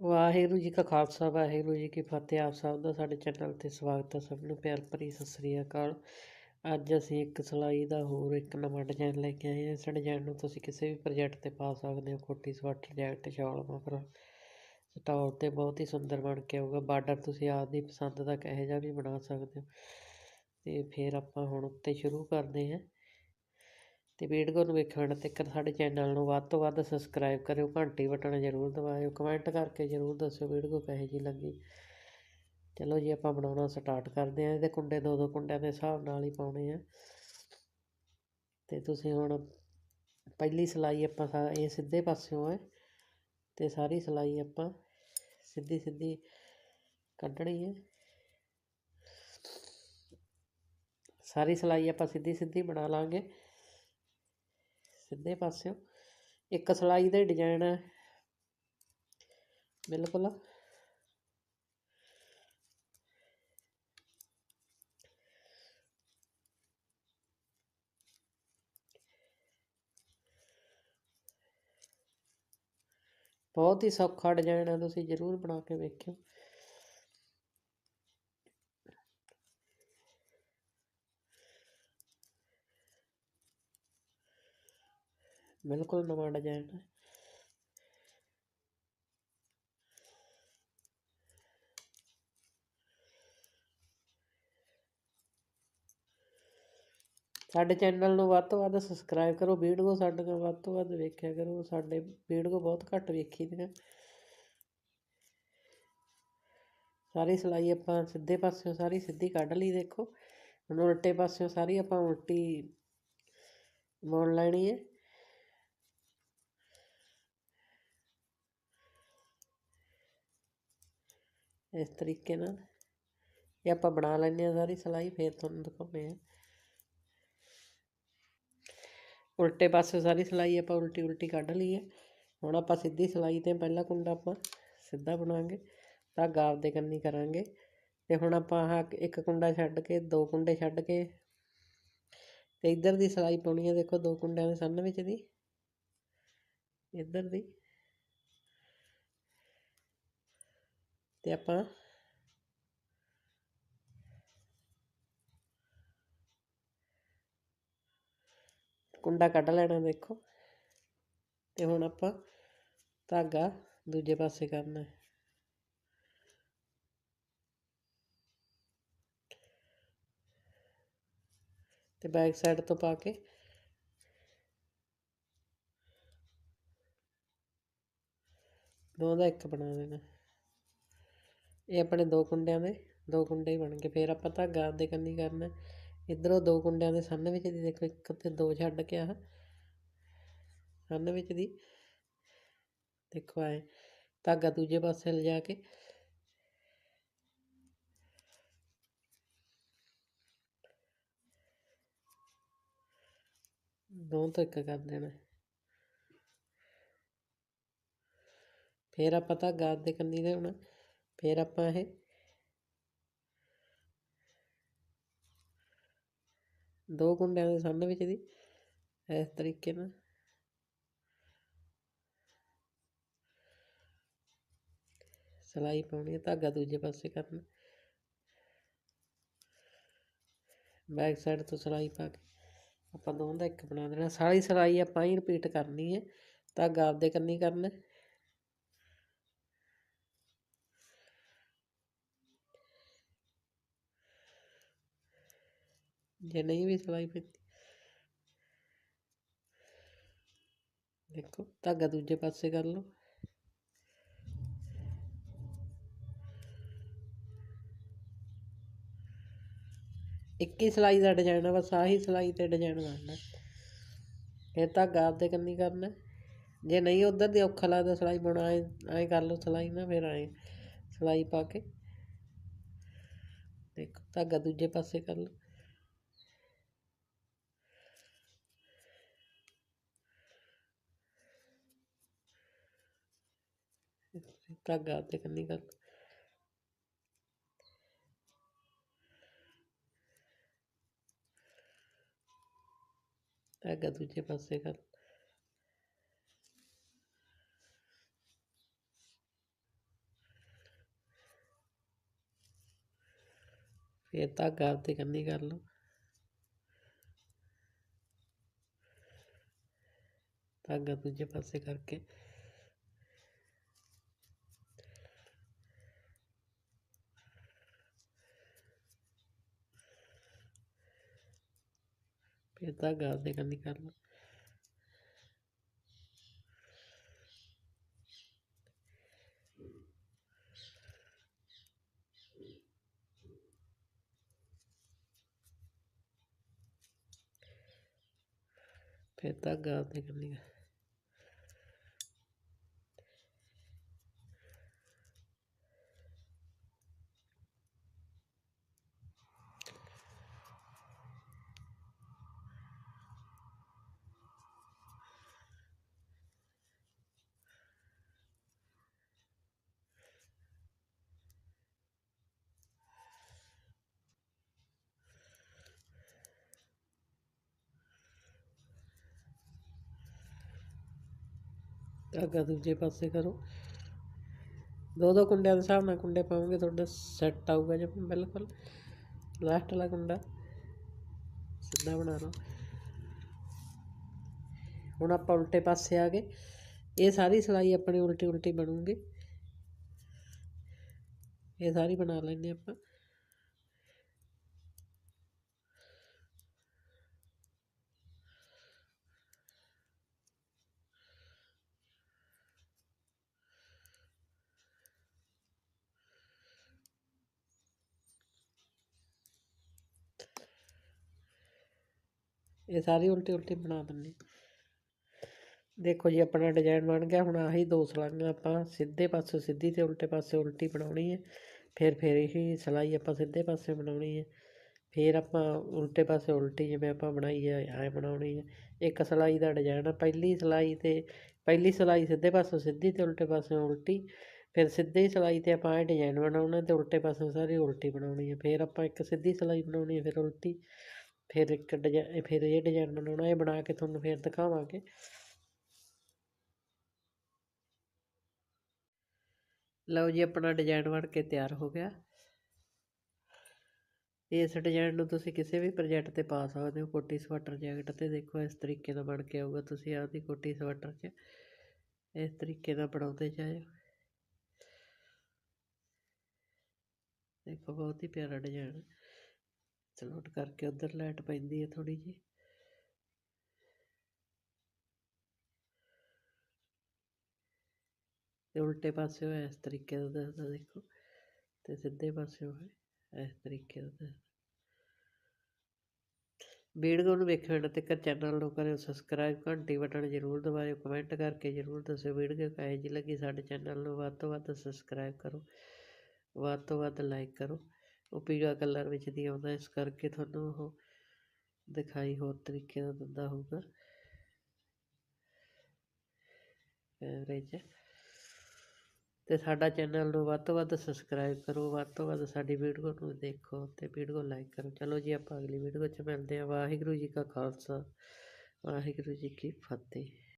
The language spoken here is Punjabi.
ਵਾਹਿਗੁਰੂ ਜੀ ਕਾ ਖਾਲਸਾ, ਵਾਹਿਗੁਰੂ ਜੀ ਕੀ ਫਤਿਹ। ਆਪ ਸਭ ਦਾ ਸਾਡੇ ਚੈਨਲ ਤੇ ਸਵਾਗਤ ਹੈ ਸਭ ਨੂੰ। ਪਿਆਰ ਭਰੀ ਸਤਿ ਸ੍ਰੀ ਅਕਾਲ। ਅੱਜ ਅਸੀਂ ਇੱਕ ਸਿਲਾਈ ਦਾ ਹੋਰ ਇੱਕ ਨਵਾਂ ਡਿਜ਼ਾਈਨ ਲੈ ਕੇ ਆਏ ਹਾਂ। ਇਸ ਡਿਜ਼ਾਈਨ ਨੂੰ ਤੁਸੀਂ ਕਿਸੇ ਵੀ ਪ੍ਰੋਜੈਕਟ ਤੇ ਪਾ ਸਕਦੇ ਹੋ। ਕੋਟੀ ਸਵਾਟਰ ਜੈਕਟ ਸ਼ਾਲ ਮਫਰ ਸਟਾਲ ਤੇ ਬਹੁਤ ਹੀ ਸੁੰਦਰ ਬਣ ਕੇ ਆਊਗਾ। ਬਾਰਡਰ ਤੁਸੀਂ ਆਪਦੀ ਪਸੰਦ ਦਾ ਕਹੇ ਜਾ ਵੀ ਬਣਾ ਸਕਦੇ ਹੋ। ਤੇ ਫਿਰ ਆਪਾਂ ਹੁਣ ਉੱਤੇ ਸ਼ੁਰੂ ਕਰਦੇ ਹਾਂ। ਤੇ ਵੀਡੀਓ ਨੂੰ ਵੇਖਣ ਤੱਕ ਸਾਡੇ ਚੈਨਲ ਨੂੰ ਵੱਧ ਤੋਂ ਵੱਧ ਸਬਸਕ੍ਰਾਈਬ ਕਰਿਓ, ਘੰਟੀ ਬਟਨ ਜ਼ਰੂਰ ਦਬਾਇਓ ਕਮੈਂਟ ਕਰਕੇ ਜ਼ਰੂਰ ਦੱਸਿਓ ਵੀਡੀਓ ਕਿਹੋ ਜੀ ਲੱਗੀ। ਚਲੋ ਜੀ, ਆਪਾਂ ਬਣਾਉਣਾ ਸਟਾਰਟ ਕਰਦੇ ਹਾਂ। ਇਹਦੇ ਕੁੰਡੇ ਦੋ ਦੋ ਕੁੰਡਿਆਂ ਦੇ ਹਿਸਾਬ ਨਾਲ ਹੀ ਪਾਉਣੇ ਆ। ਤੇ ਤੁਸੀਂ ਹੁਣ ਪਹਿਲੀ ਸਿਲਾਈ ਆਪਾਂ ਇਹ ਸਿੱਧੇ ਪਾਸਿਓਂ ਹੈ। ਤੇ ਸਾਰੀ ਸਿਲਾਈ ਆਪਾਂ ਸਿੱਧੀ ਸਿੱਧੀ ਕੱਢਣੀ ਹੈ। ਸਾਰੀ ਸਿਲਾਈ ਆਪਾਂ ਸਿੱਧੀ ਸਿੱਧੀ ਬਣਾ ਲਾਂਗੇ। ਸਿੱਧੇ ਪਾਸਿਓਂ। ਇੱਕ ਸਲਾਈ ਦਾ ਡਿਜ਼ਾਈਨ ਹੈ। ਬਿਲਕੁਲ। ਬਹੁਤ ਹੀ ਸੌਖਾ ਡਿਜ਼ਾਈਨ ਹੈ। ਤੁਸੀਂ ਜ਼ਰੂਰ ਬਣਾ ਕੇ ਵੇਖਿਓ। ਬਿਲਕੁਲ ਨਵਾਂ ਡਿਜ਼ਾਈਨ ਹੈ ਸਾਡੇ ਚੈਨਲ ਨੂੰ ਵੱਧ ਤੋਂ ਵੱਧ ਸਬਸਕ੍ਰਾਈਬ ਕਰੋ, ਵੀਡੀਓ ਸਾਡੀਆਂ ਵੱਧ ਤੋਂ ਵੱਧ ਵੇਖਿਆ ਕਰੋ। ਸਾਡੇ ਵੀਡੀਓ ਬਹੁਤ ਘੱਟ ਵੇਖੀ ਦੀਆਂ। ਸਾਰੀ ਸਿਲਾਈ ਆਪਾਂ ਸਿੱਧੇ ਪਾਸਿਓਂ ਸਾਰੀ ਸਿੱਧੀ ਕੱਢ ਲਈ, ਦੇਖੋ। ਹੁਣ ਉਲਟੇ ਪਾਸਿਓਂ ਸਾਰੀ ਆਪਾਂ ਉਲਟੀ ਮੋੜ ਲੈਣੀ ਹੈ। ਇਸ ਤਰੀਕੇ ਨਾਲ। ਇਹ ਆਪਾਂ ਬਣਾ ਲੈਂਦੇ ਆ ਸਾਰੀ ਸਿਲਾਈ, ਫੇਰ ਤੁਹਾਨੂੰ ਦਿਖਾਉਂਦੇ ਆ ਉਲਟੇ ਪਾਸੇ ਸਾਰੀ ਸਿਲਾਈ ਆਪਾਂ ਉਲਟੀ ਉਲਟੀ ਕੱਢ ਲਈ ਹੈ। ਹੁਣ ਆਪਾਂ ਸਿੱਧੀ ਸਿਲਾਈ ਤੇ ਪਹਿਲਾ ਕੁੰਡਾ ਆਪਾਂ ਸਿੱਧਾ ਬਣਾਵਾਂਗੇ ਧਾਗਾ ਆਪਦੇ ਕੰਨੀ ਕਰਾਂਗੇ। ਤੇ ਹੁਣ ਆਪਾਂ ਆਹ ਇੱਕ ਕੁੰਡਾ ਛੱਡ ਕੇ, ਦੋ ਕੁੰਡੇ ਛੱਡ ਕੇ, ਤੇ ਇੱਧਰ ਦੀ ਸਿਲਾਈ ਪਾਉਣੀ ਹੈ। ਦੇਖੋ ਦੋ ਕੁੰਡਿਆਂ ਦੇ ਸੰਨ ਵਿੱਚ ਦੀ, ਇੱਧਰ ਦੀ। ਤੇ ਆਪਾਂ ਕੁੰਡਾ ਕੱਢ ਲੈਣਾ ਦੇਖੋ। ਤੇ ਹੁਣ ਆਪਾਂ ਧਾਗਾ ਦੂਜੇ ਪਾਸੇ ਕਰਨਾ। ਹੈ ਤੇ ਬੈਕ ਸਾਈਡ ਤੋਂ ਪਾ ਕੇ ਦੋ ਦਾ ਇੱਕ ਬਣਾ ਦੇਣਾ। ਇਹ ਆਪਣੇ ਦੋ ਕੁੰਡਿਆਂ ਦੇ, ਦੋ ਕੁੰਡੇ ਹੀ ਬਣ ਗਏ। ਫਿਰ ਆਪਾਂ ਧਾਗਾ ਆਪਦੇ ਕੰਨੀ ਕਰਨਾ। ਇਧਰੋਂ ਦੋ ਕੁੰਡਿਆਂ ਦੇ ਸੰਨ ਵਿੱਚ ਦੀ, ਦੇਖੋ ਇੱਕ ਤੇ ਦੋ ਛੱਡ ਕੇ ਆ ਸੰਨ ਵਿੱਚ ਦੀ। ਦੇਖੋ ਆਏ ਧਾਗਾ ਦੂਜੇ ਪਾਸੇ ਲਿਜਾ ਕੇ। ਦੋ ਤੋਂ ਇੱਕ ਕਰ ਦੇਣਾ। ਫਿਰ ਆਪਾਂ ਧਾਗਾ ਆਪਦੇ ਕੰਨੀ ਦੇ ਹੋਣਾ ਫਿਰ ਆਪਾਂ ਇਹ ਦੋ ਗੁੰਡਿਆਂ ਦੇ ਸੰਨ ਵਿੱਚ ਦੀ, ਇਸ ਤਰੀਕੇ ਨਾਲ। ਸਿਲਾਈ ਪਾਉਣੀ ਹੈ ਧਾਗਾ ਦੂਜੇ ਪਾਸੇ ਕਰਨਾ। ਬੈਕ ਸਾਈਡ ਤੋਂ ਸਿਲਾਈ ਪਾ ਕੇ ਆਪਾਂ ਦੋਵਾਂ ਦਾ ਇੱਕ ਬਣਾ ਦੇਣਾ। ਸਾਰੀ ਸਿਲਾਈ ਆਪਾਂ ਹੀ ਰਿਪੀਟ ਕਰਨੀ ਹੈ ਧਾਗਾ ਆਪਦੇ ਕੰਨੀ ਕਰਨਾ। ਜੇ ਨਹੀਂ ਵੀ ਸਿਲਾਈ ਪੈਂਦੀ ਦੇਖੋ ਧਾਗਾ ਦੂਜੇ ਪਾਸੇ ਕਰ ਲਓ ਇੱਕ ਹੀ ਸਿਲਾਈ ਦਾ ਡਿਜ਼ਾਈਨ ਆ ਬਸ ਆਹੀ ਸਿਲਾਈ ਤੇ ਡਿਜ਼ਾਈਨ ਕਰਨਾ ਇਹ ਧਾਗਾ ਆਪਦੇ ਕੰਨੀ ਕਰਨਾ ਜੇ ਨਹੀਂ ਉਧਰ ਦੀ ਔਖਾ ਲੱਗਦਾ ਸਿਲਾਈ ਬਣਾ ਐ ਕਰ ਲਓ ਸਿਲਾਈ ਨਾ ਫਿਰ ਐ ਸਿਲਾਈ ਪਾ ਕੇ ਦੇਖੋ ਧਾਗਾ ਦੂਜੇ ਪਾਸੇ ਕਰ ਲਓ प्रागाब्ध करने का धागा दूजे पासे का ये धागा आपते कन्नी कर लो धागा दूजे पासे करके ਫਿਰ ਧਾਗਾ ਉਹਦੇ ਕੰਨੀ ਕਰ ਫਿਰ ਧਾਗਾ ਉਹਦੇ ਕੰਨੀ ਧਾਗਾ ਦੂਜੇ ਪਾਸੇ ਕਰੋ। ਦੋ ਦੋ ਕੁੰਡਿਆਂ ਦੇ ਹਿਸਾਬ ਨਾਲ ਕੁੰਡੇ ਪਾਉਂਗੇ ਤੁਹਾਡਾ ਸੈੱਟ ਆਊਗਾ ਜੇ ਬਿਲਕੁਲ ਲਾਸਟ ਵਾਲਾ ਕੁੰਡਾ ਸਿੱਧਾ ਬਣਾ ਲਓ। ਹੁਣ ਆਪਾਂ ਉਲਟੇ ਪਾਸੇ ਆ ਗਏ। ਇਹ ਸਾਰੀ ਸਿਲਾਈ ਆਪਣੀ ਉਲਟੀ ਉਲਟੀ ਬਣੂਗੀ। ਇਹ ਸਾਰੀ ਬਣਾ ਲੈਂਦੇ ਆਪਾਂ। ਇਹ ਸਾਰੀ ਉਲਟੀ ਉਲਟੀ ਬਣਾ ਦਿੰਦੇ ਦੇਖੋ ਜੀ, ਆਪਣਾ ਡਿਜ਼ਾਈਨ ਬਣ ਗਿਆ, ਹੁਣ ਆਹੀ ਦੋ ਸਲਾਈਆਂ ਆਪਾਂ ਸਿੱਧੇ ਪਾਸੇ, ਸਿੱਧੀ ਤੇ ਉਲਟੇ ਪਾਸੇ ਉਲਟੀ ਬਣਾਉਣੀ ਹੈ। ਫਿਰ ਫਿਰ ਇਹੀ ਸਿਲਾਈ ਆਪਾਂ ਸਿੱਧੇ ਪਾਸੇ ਬਣਾਉਣੀ ਹੈ। ਫਿਰ ਆਪਾਂ ਉਲਟੇ ਪਾਸੇ ਉਲਟੀ ਜਿਵੇਂ ਆਪਾਂ ਬਣਾਈ ਹੈ, ਐ ਬਣਾਉਣੀ ਹੈ। ਇੱਕ ਸਿਲਾਈ ਦਾ ਡਿਜ਼ਾਈਨ ਆ, ਪਹਿਲੀ ਸਿਲਾਈ ਤੇ, ਪਹਿਲੀ ਸਿਲਾਈ ਸਿੱਧੇ ਪਾਸੇ, ਸਿੱਧੀ ਤੇ ਉਲਟੇ ਪਾਸੇ ਉਲਟੀ। ਫਿਰ ਸਿੱਧੀ ਸਿਲਾਈ ਤੇ ਆਪਾਂ ਇਹ ਡਿਜ਼ਾਈਨ ਬਣਾਉਣਾ ਤੇ ਉਲਟੇ ਪਾਸੇ ਸਾਰੀ ਉਲਟੀ ਬਣਾਉਣੀ ਹੈ। ਫਿਰ ਆਪਾਂ ਇੱਕ ਸਿੱਧੀ ਸਿਲਾਈ ਬਣਾਉਣੀ ਹੈ, ਫਿਰ ਉਲਟੀ। ਫਿਰ ਇੱਕ ਡਿਜ਼ਾਈਨ ਫਿਰ ਇਹ ਡਿਜ਼ਾਇਨ ਬਣਾਉਣਾ, ਇਹ ਬਣਾ ਕੇ ਤੁਹਾਨੂੰ ਫਿਰ ਦਿਖਾਵਾਂਗੇ। ਲਓ ਜੀ, ਆਪਣਾ ਡਿਜ਼ਾਈਨ ਬਣ ਕੇ ਤਿਆਰ ਹੋ ਗਿਆ। ਇਸ ਡਿਜ਼ਾਈਨ ਨੂੰ ਤੁਸੀਂ ਕਿਸੇ ਵੀ ਪ੍ਰੋਜੈਕਟ ਤੇ ਪਾ ਸਕਦੇ ਹੋ। ਕੋਟੀ ਸਵੈਟਰ ਜੈਕਟ ਤੇ ਦੇਖੋ, ਇਸ ਤਰੀਕੇ ਦਾ ਬਣ ਕੇ ਆਊਗਾ। ਤੁਸੀਂ ਆਪਦੀ ਕੋਟੀ ਸਵੈਟਰ 'ਚ ਇਸ ਤਰੀਕੇ ਨਾਲ ਬਣਾਉਂਦੇ ਜਾਇਓ। ਦੇਖੋ, ਬਹੁਤ ਹੀ ਪਿਆਰਾ ਡਿਜ਼ਾਈਨ। ਸਲੋਟ ਕਰਕੇ ਉਧਰ ਲਾਈਟ ਪੈਂਦੀ ਹੈ ਥੋੜੀ ਜੀ ਤੇ ਉਲਟੇ ਪਾਸੇ ਹੋਇਆ ਇਸ ਤਰੀਕੇ ਦਾ ਦੱਸਦਾ ਦੇਖੋ, ਤੇ ਸਿੱਧੇ ਪਾਸੇ ਹੋਇਆ ਇਸ ਤਰੀਕੇ ਦਾ ਦਿਸਦਾ। ਵੀਡੀਓ ਨੂੰ ਵੇਖਣ ਤੱਕ ਚੈਨਲ ਨੂੰ ਕਰਿਓ ਸਬਸਕ੍ਰਾਈਬ ਘੰਟੀ ਬਟਨ ਜ਼ਰੂਰ ਦਬਾਇਓ ਕਮੈਂਟ ਕਰਕੇ ਜ਼ਰੂਰ ਦੱਸਿਓ ਵੀਡੀਓ ਕਿਹੋ ਜਿਹੀ ਲੱਗੀ ਸਾਡੇ ਚੈਨਲ ਨੂੰ, ਵੱਧ ਤੋਂ ਵੱਧ ਸਬਸਕ੍ਰਾਈਬ ਕਰੋ, ਵੱਧ ਤੋਂ ਵੱਧ ਲਾਈਕ ਕਰੋ। ਉਹ ਪੀਲਾ ਕਲਰ ਵਿੱਚ ਨਹੀਂ ਆਉਂਦਾ, ਇਸ ਕਰਕੇ ਤੁਹਾਨੂੰ ਉਹ ਦਿਖਾਈ ਹੋਰ ਤਰੀਕੇ ਦਾ ਦਿੰਦਾ ਹੋਊਗਾ। ਕੈਮਰੇ 'ਚ। ਤੇ ਸਾਡਾ ਚੈਨਲ ਨੂੰ ਵੱਧ ਤੋਂ ਵੱਧ ਸਬਸਕ੍ਰਾਈਬ ਕਰੋ, ਵੱਧ ਤੋਂ ਵੱਧ ਸਾਡੀ ਵੀਡੀਓ ਨੂੰ ਦੇਖੋ ਤੇ ਵੀਡੀਓ ਲਾਈਕ ਕਰੋ। ਚਲੋ ਜੀ, ਆਪਾਂ ਅਗਲੀ ਵੀਡੀਓ 'ਚ ਮਿਲਦੇ ਹਾਂ। ਵਾਹਿਗੁਰੂ ਜੀ ਕਾ ਖਾਲਸਾ, ਵਾਹਿਗੁਰੂ ਜੀ ਕੀ ਫਤਿਹ।